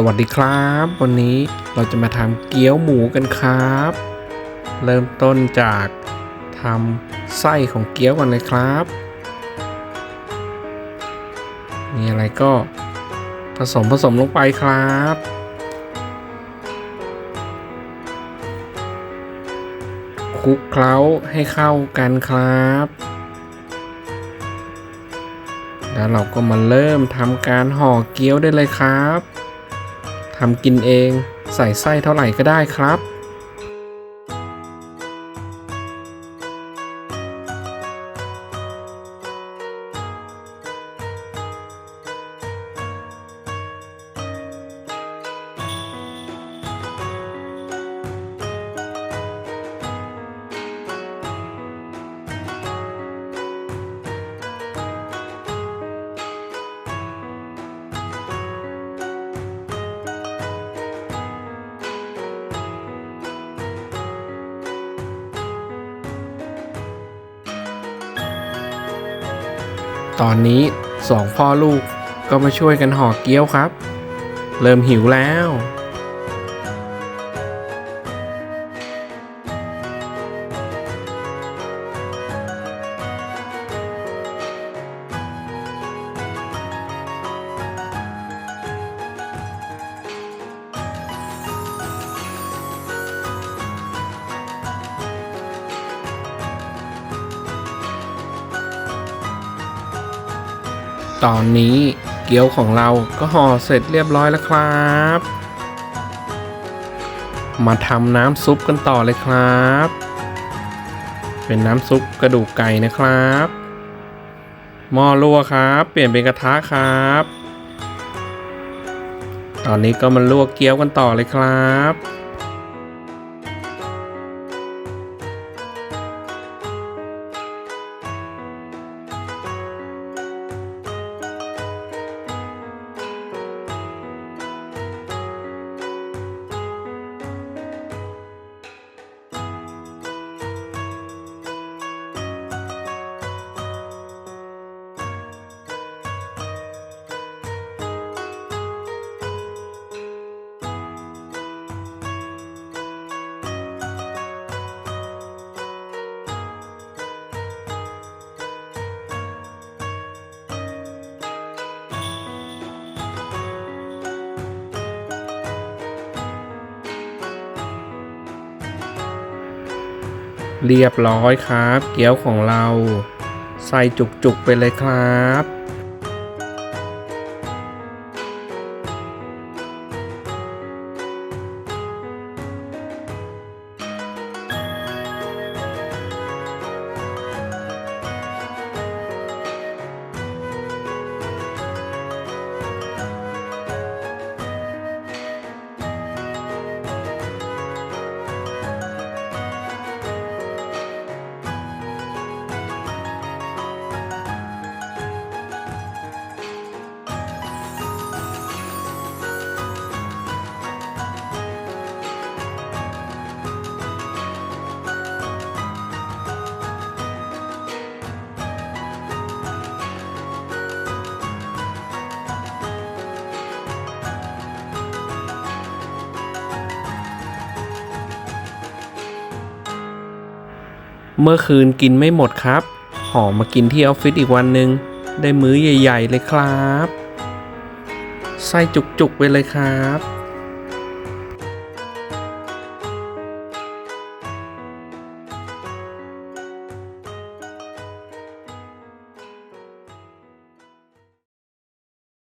สวัสดีครับ วันนี้เราจะมาทำเกี๊ยวหมูกันครับ เริ่มต้นจากทำไส้ของเกี๊ยวกันเลยครับ มีอะไรก็ผสมผสมลงไปครับ คลุกเคล้าให้เข้ากันครับ แล้วเราก็มาเริ่มทำการห่อเกี๊ยวได้เลยครับ ทำกินเอง ใส่ไส้เท่าไหร่ก็ได้ครับ ตอนนี้สองพ่อลูกก็มาช่วยกันห่อเกี๊ยวครับ เริ่มหิวแล้ว ตอนนี้เกี๊ยวของเราก็ห่อเสร็จเรียบร้อยแล้วครับ มาทำน้ำซุปกันต่อเลยครับ เป็นน้ำซุปกระดูกไก่นะครับหม้อลวกครับ เปลี่ยนเป็นกระทะครับ ตอนนี้ก็มาลวกเกี๊ยวกันต่อเลยครับ เรียบร้อยครับ เกี๊ยวของเรา ใส่จุกๆไปเลยครับ เมื่อคืนกินไม่หมดครับ หอมากินที่ออฟฟิศอีกวันหนึ่งได้มื้อใหญ่ ๆ เลยครับใส่จุก ๆ ไปเลยครับ